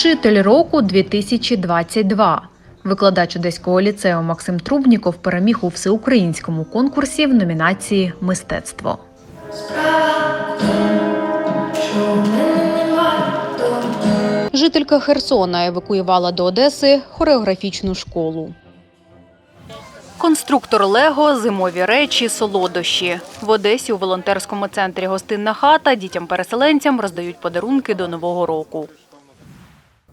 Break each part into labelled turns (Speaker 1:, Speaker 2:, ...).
Speaker 1: Вчитель року 2022. Викладач Одеського ліцею Максим Трубніков переміг у всеукраїнському конкурсі в номінації Мистецтво. Жителька Херсона евакуювала до Одеси хореографічну школу. Конструктор Лего, зимові речі, солодощі. В Одесі у волонтерському центрі Гостинна хата дітям-переселенцям роздають подарунки до Нового року.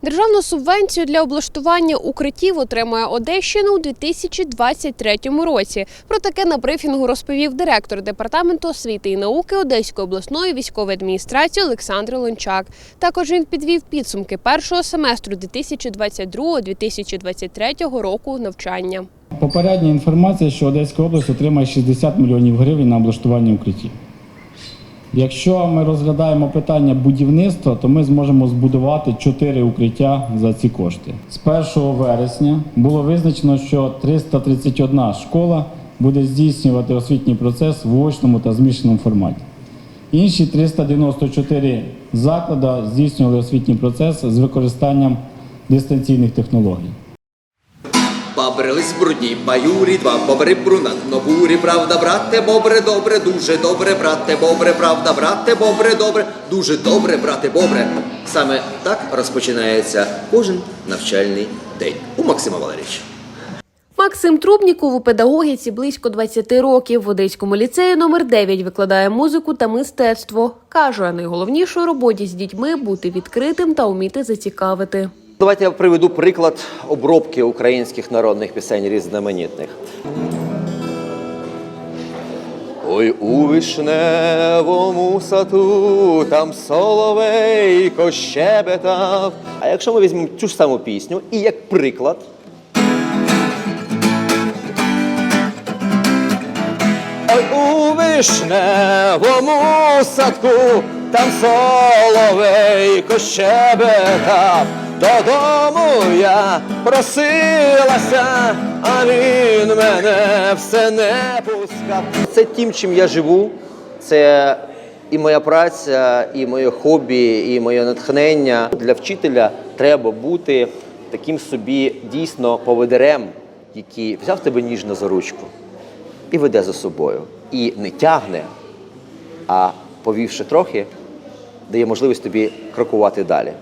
Speaker 2: Державну субвенцію для облаштування укриттів отримує Одещина у 2023 році. Про таке на брифінгу розповів директор департаменту освіти і науки Одеської обласної військової адміністрації Олександр Лончак. Також він підвів підсумки першого семестру 2022-2023 року навчання.
Speaker 3: Попередня інформація, що Одеська область отримає 60 мільйонів гривень на облаштування укриттів. Якщо ми розглядаємо питання будівництва, то ми зможемо збудувати 4 укриття за ці кошти. З 1 вересня було визначено, що 331 школа буде здійснювати освітній процес в очному та змішаному форматі. Інші 394 заклади здійснювали освітній процес з використанням дистанційних технологій.
Speaker 4: Бабрились брудні, баюрі, два бобри брунатно бурі, правда, брате, бобре, добре, дуже добре, брате, бобре, правда, брате, бобре, добре, дуже добре, брате, бобре. Саме так розпочинається кожен навчальний день у Максима Валерійовича.
Speaker 2: Максим Трубніков у педагогіці близько 20 років. В Одеському ліцеї номер 9 викладає музику та мистецтво. Каже, найголовніше у роботі з дітьми бути відкритим та вміти зацікавити.
Speaker 5: Давайте я приведу приклад обробки українських народних пісень різноманітних. Ой, у вишневому саду там соловейко щебетав. А якщо ми візьмемо цю ж саму пісню і як приклад. Ой, у вишневому садку там соловейко щебетав. Додому я просилася, а він мене все не пускав. Це тим, чим я живу. Це і моя праця, і моє хобі, і моє натхнення. Для вчителя треба бути таким собі дійсно поведерем, який взяв тебе ніжно за ручку і веде за собою. І не тягне, а повівши трохи, дає можливість тобі крокувати далі.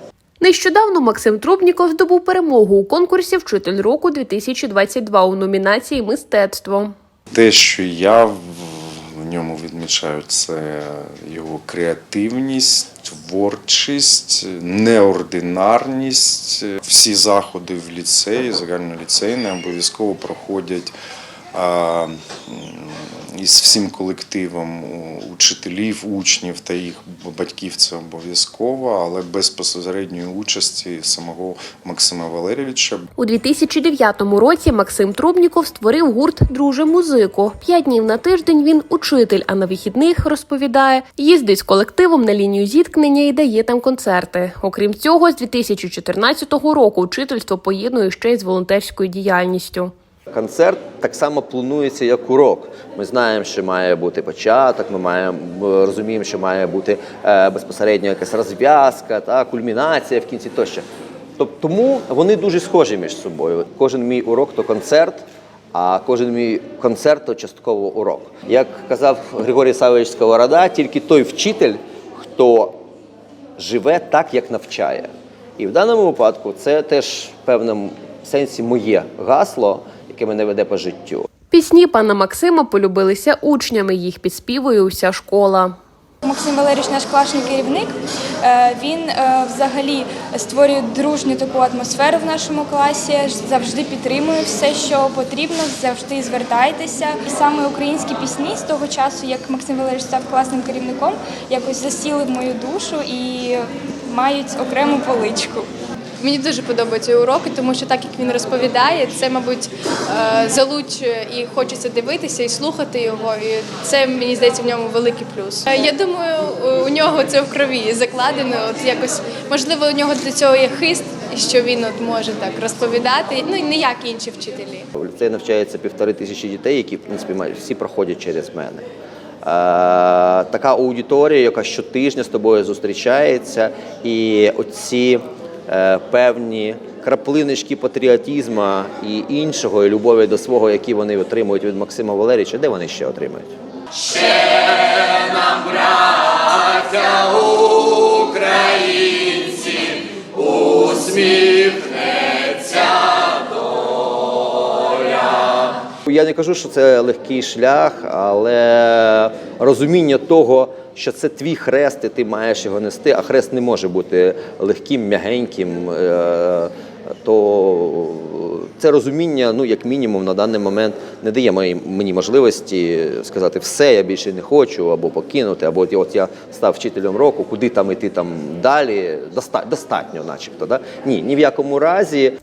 Speaker 2: Нещодавно Максим Трубніков здобув перемогу у конкурсі Вчитель року 2022 у номінації Мистецтво.
Speaker 6: Те, що я в ньому відмічаю, це його креативність, творчість, неординарність. Всі заходи в ліцеї, загальноліцейні, обов'язково проходять із всім колективом учителів, учнів та їх батьків це обов'язково, але без безпосередньої участі самого Максима Валерійовича.
Speaker 2: У 2009 році Максим Трубніков створив гурт Друже музику. П'ять днів на тиждень він учитель, а на вихідних розповідає, їздить з колективом на лінію зіткнення і дає там концерти. Окрім цього, з 2014 року учительство поєднує ще й з волонтерською діяльністю.
Speaker 5: Концерт так само планується як урок. Ми знаємо, що має бути початок, ми маємо розуміємо, що має бути е, безпосередньо якась розв'язка, та кульмінація в кінці тощо. Тобто тому вони дуже схожі між собою. Кожен мій урок то концерт, а кожен мій концерт то частково урок. Як казав Григорій Савович Сковорода, тільки той вчитель, хто живе так, як навчає. І в даному випадку це теж в певному сенсі моє гасло, яке мене веде по життю.
Speaker 2: Пісні пана Максима полюбилися учнями. Їх підспівує уся школа.
Speaker 7: Максим Валерійович, наш класний керівник, е, він е, взагалі створює дружню таку атмосферу в нашому класі, завжди підтримує все, що потрібно, завжди звертайтеся. І саме українські пісні з того часу, як Максим Валерійович став класним керівником, якось засіли в мою душу і мають окрему поличку.
Speaker 8: Мені дуже подобаються уроки, тому що так як він розповідає, це, мабуть, е, залучує і хочеться дивитися і слухати його. І це мені здається в ньому великий плюс. Е, Я думаю, у нього це в крові закладено. От якось можливо у нього для цього є хист, що він от може так розповідати. Ну і не як інші вчителі.
Speaker 5: В ліцеї навчається півтори тисячі дітей, які в принципі всі проходять через мене. Е, така аудиторія, яка щотижня з тобою зустрічається, і оці певні краплиночки патріотізму і іншого, і любові до свого, які вони отримують від Максима Валерійовича, де вони ще отримають? Я не кажу, що це легкий шлях, але розуміння того, що це твій хрест, і ти маєш його нести, а хрест не може бути легким, м'ягеньким. е, То це розуміння, ну як мінімум, на даний момент не дає мені, можливості сказати все, я більше не хочу, або покинути, або от я став вчителем року, куди там іти там далі. Достатньо, начебто. Да? Ні, ні в якому разі.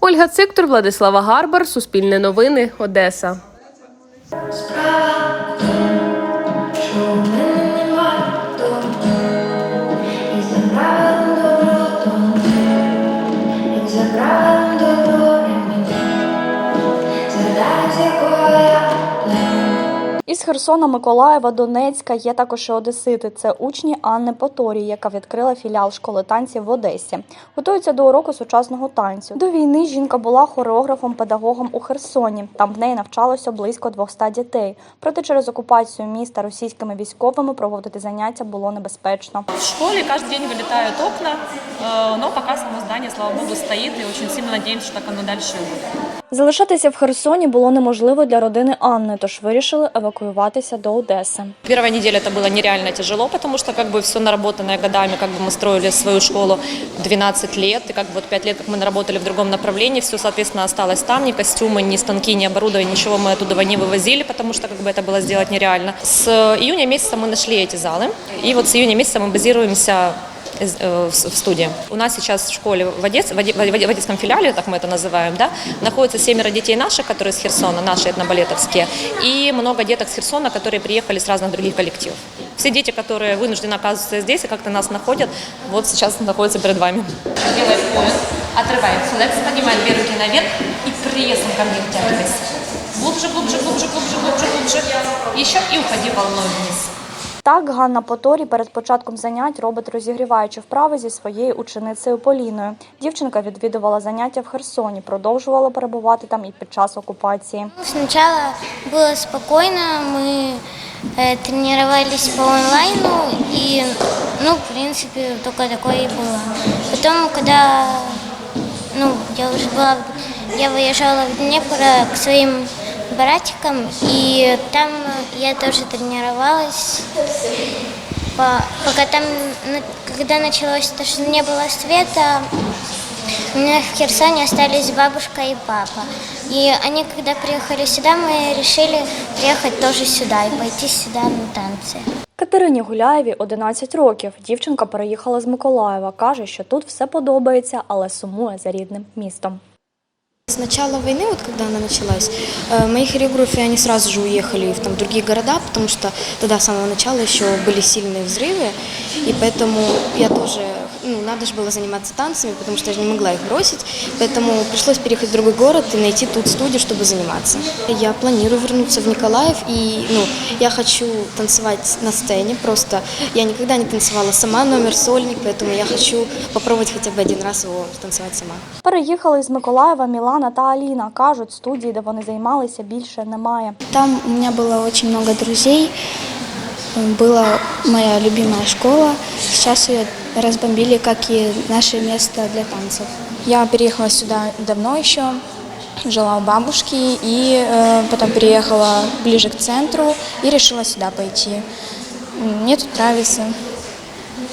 Speaker 2: Ольга Циктор, Владислава Гарбар, Суспільне новини, Одеса.
Speaker 9: Херсона, Миколаєва, Донецька є також і одесити. Це учні Анни Поторій, яка відкрила філіал школи танців в Одесі. Готується до уроку сучасного танцю. До війни жінка була хореографом-педагогом у Херсоні. Там в неї навчалося близько 200 дітей. Проте через окупацію міста російськими військовими проводити заняття було небезпечно.
Speaker 10: В школе каждый день вылетают окна, э, но пока само здание, слава богу, стоит, и очень сильно надеемся, что так оно дальше и будет.
Speaker 9: Залишатися в Херсоні було неможливо для родини Анни, тож вирішили евакуюватися до Одеси.
Speaker 10: Первая неделя это было нереально тяжело, потому что как бы все наработанное годами, как бы мы строили свою школу 12 лет, и как бы вот 5 лет, как мы наработали в другом направлении, все, соответственно, осталось там, ни костюмы, ни станки, ни оборудование, ничего мы оттуда не вывозили, потому что как бы это было сделать нереально. С июня месяца мы нашли эти залы, и вот с июня месяца мы базируемся из- э, в с- в студии. У нас сейчас в школе в, Одессе, в, Оде- в Оде- в Одесском филиале, так мы это называем, да, находится семеро детей наших, которые из Херсона, наши этнобалетовские, и много деток с Херсона, которые приехали с разных других коллективов. Все дети, которые вынуждены оказываться здесь и как-то нас находят, вот сейчас находятся перед вами. Делаем пояс, отрываем флекс, поднимаем две руки наверх и прессом ко мне втягивайся. Глубже, глубже, глубже, глубже, глубже, глубже. Еще и уходи волной вниз.
Speaker 9: Так Ганна Поторі перед початком занять робить розігріваючі вправи зі своєю ученицею Поліною. Дівчинка відвідувала заняття в Херсоні, продовжувала перебувати там і під час окупації.
Speaker 11: Сначала было спокойно, мы э, тренировались по онлайну, и, ну, в принципе, только такое и было. Потом, когда, ну, я уже была, я выезжала в Днепр э, к своим братикам, и там я тоже тренировалась. По- пока там, на- когда началось то, что не было света, у меня в Херсоне остались бабушка и папа. И они, когда приехали сюда, мы решили приехать тоже сюда и пойти сюда на танцы.
Speaker 9: Катерині Гуляєві 11 років. Дівчинка переїхала з Миколаєва. Каже, що тут все подобається, але сумує за рідним містом.
Speaker 12: С начала войны, вот когда она началась, э, мои хореографы, они сразу же уехали в, там, другие города, потому что тогда с самого начала еще были сильные взрывы, и поэтому я тоже, ну, надо же было заниматься танцами, потому что я же не могла их бросить, поэтому пришлось переехать в другой город и найти тут студию, чтобы заниматься. Я планирую вернуться в Николаев, и, ну, я хочу танцевать на сцене, просто я никогда не танцевала сама номер сольник, поэтому я хочу попробовать хотя бы один раз его танцевать сама.
Speaker 9: Переїхали з Миколаєва Мілана та Аліна. Кажуть, студії, де вони займалися, більше немає.
Speaker 11: Там у меня было очень много друзей, была моя любимая школа. Сейчас ее разбомбили, как и наше место для танцев.
Speaker 12: Я переехала сюда давно еще, жила у бабушки и э, потом переехала ближе к центру и решила сюда пойти. Мне тут нравится,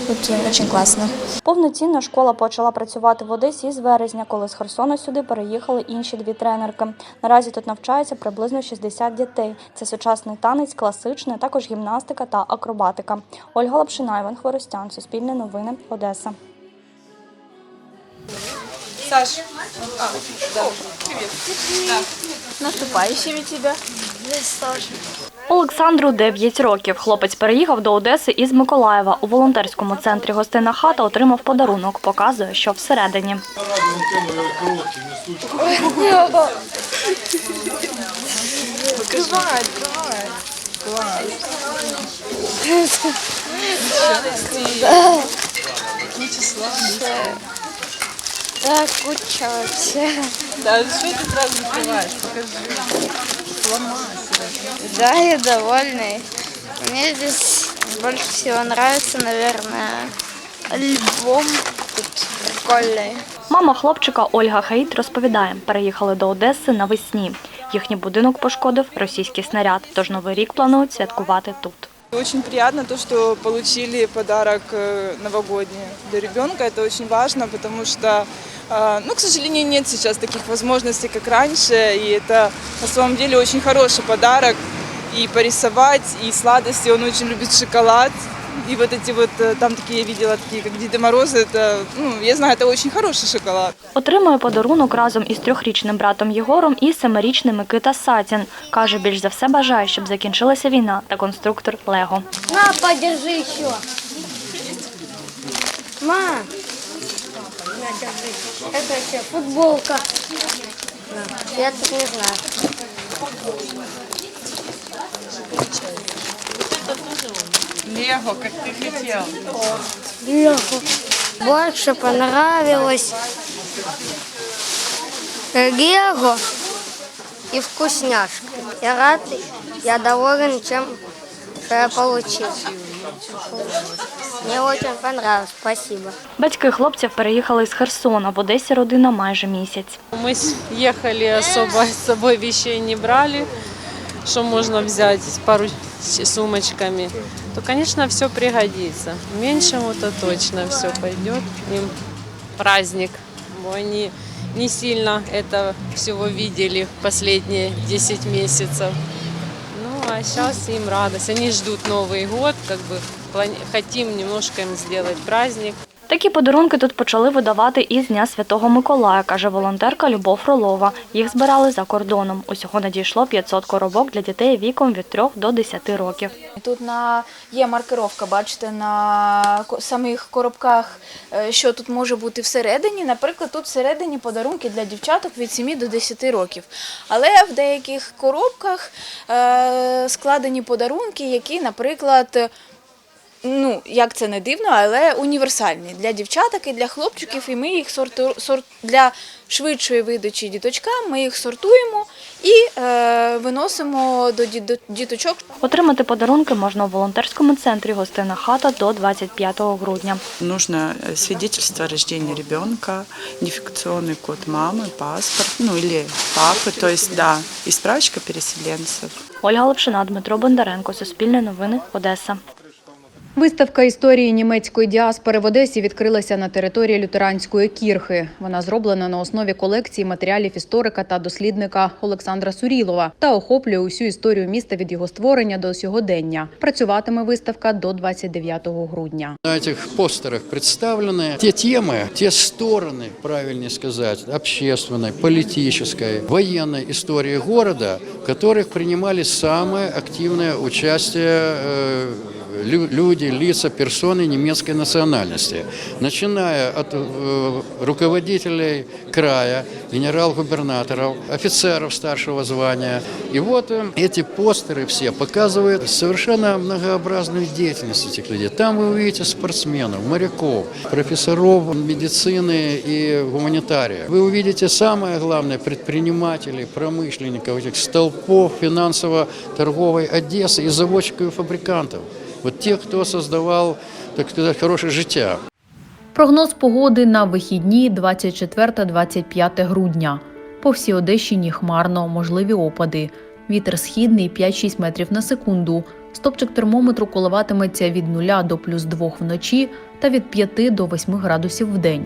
Speaker 12: тут очень классно.
Speaker 9: Повноцінно школа почала працювати в Одесі з вересня, коли з Херсона сюди переїхали інші дві тренерки. Наразі тут навчається приблизно 60 дітей. Це сучасний танець, класичний, також гімнастика та акробатика. Ольга Лапшина, Іван Хворостян, Суспільне новини, Одеса. Олександру 9 років. Хлопець переїхав до Одеси із Миколаєва. У волонтерському центрі гостина хата отримав подарунок. Показує, що всередині.
Speaker 13: Да, куча.
Speaker 14: Да, що ти одразу відкриваєш? Покажи.
Speaker 13: Да, я довольный. Мне здесь больше всего нравится, наверное, альбом тут прикольный.
Speaker 15: Мама хлопчика Ольга Хаїт розповідає, переїхали до Одеси навесні. Їхній будинок пошкодив російський снаряд, тож новий рік планують святкувати тут.
Speaker 16: Очень приятно то, что получили подарок э, новогодний для ребенка. Это очень важно, потому что, э, ну, к сожалению, нет сейчас таких возможностей, как раньше. И это на самом деле очень хороший подарок. И порисовать, и сладости. Он очень любит шоколад. И вот эти вот, э, там такие я видела, такие как Деды Морозы, это, ну, я знаю, это очень хороший шоколад.
Speaker 15: Отримує подарунок разом із трьохрічним братом Єгором і семирічним Микита Сатін. Каже, більш за все бажає, щоб закінчилася війна та конструктор Лего.
Speaker 13: На, подержи еще. Ма. На, держи. Это что, футболка? Я тут не знаю.
Speaker 14: Лего, як ти хотів.
Speaker 13: Лего. Больше понравилось Лего и вкусняшка. Я рад, я доволен тем, что я получил. Мне очень понравилось, спасибо.
Speaker 15: Батьки хлопців переїхали з Херсона. В Одесі родина майже місяць.
Speaker 17: Мы с- ехали особо с собой вещей не брали, что можно взять с пару сумочками, то, конечно, все пригодится. Меньшему-то точно все пойдет. Им праздник. Бо Они не сильно это всего видели в последние 10 месяцев. Сейчас им радость. Они ждут Новый год, как бы хотим немножко им сделать праздник.
Speaker 15: Такі подарунки тут почали видавати із Дня Святого Миколая, каже волонтерка Любов Фролова. Їх збирали за кордоном. Усього надійшло 500 коробок для дітей віком від 3 до 10 років.
Speaker 7: Тут є маркировка, бачите, на самих коробках, е, що тут може бути всередині. Наприклад, тут всередині подарунки для дівчаток від 7 до 10 років. Але в деяких коробках е, складені подарунки, які, наприклад, ну, як це не дивно, але універсальні для дівчаток і для хлопчиків, і ми їх сорту, сорт, для швидшої видачі діточкам ми їх сортуємо і е, виносимо до діду- діточок
Speaker 15: Отримати подарунки можна у волонтерському центрі Гостина хата до 25 грудня.
Speaker 18: Нужно э, свидетельство о рождении ребенка, идентификационный код мамы, паспорт, ну или папы, то есть, да, и справочка переселенцев.
Speaker 15: Ольга Лапшина, Дмитро Бондаренко, Суспільне новини, Одеса.
Speaker 1: Виставка історії німецької діаспори в Одесі відкрилася на території лютеранської кірхи. Вона зроблена на основі колекції матеріалів історика та дослідника Олександра Сурілова та охоплює усю історію міста від його створення до сьогодення. Працюватиме виставка до 29 грудня.
Speaker 19: На этих постерах представлены те темы, те стороны, правильнее сказать, общественной, политической, военной истории города, в которых принимали самое активное участие э, лю- люди, лица, персоны немецкой национальности, начиная от э, руководителей края, генерал-губернаторов, офицеров старшего звания. И вот э, эти постеры все показывают совершенно многообразную деятельность этих людей. Там вы увидите спортсменов, моряков, профессоров медицины и гуманитариев. Вы увидите самое главное предпринимателей, промышленников, этих столпов финансово-торговой Одессы и заводчиков и фабрикантов. Вот тех, кто создавал, так сказать, хорошее життя.
Speaker 1: Прогноз погоди на вихідні 24-25 грудня. По всій Одещині хмарно, можливі опади. Вітер східний 5-6 метрів на секунду. Стопчик термометру коливатиметься від 0 до плюс 2 вночі та від 5 до 8 градусів в день.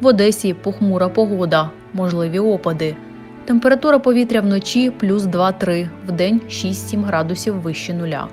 Speaker 1: В Одесі похмура погода, можливі опади. Температура повітря вночі плюс 2-3, вдень 6-7 градусів вище нуля.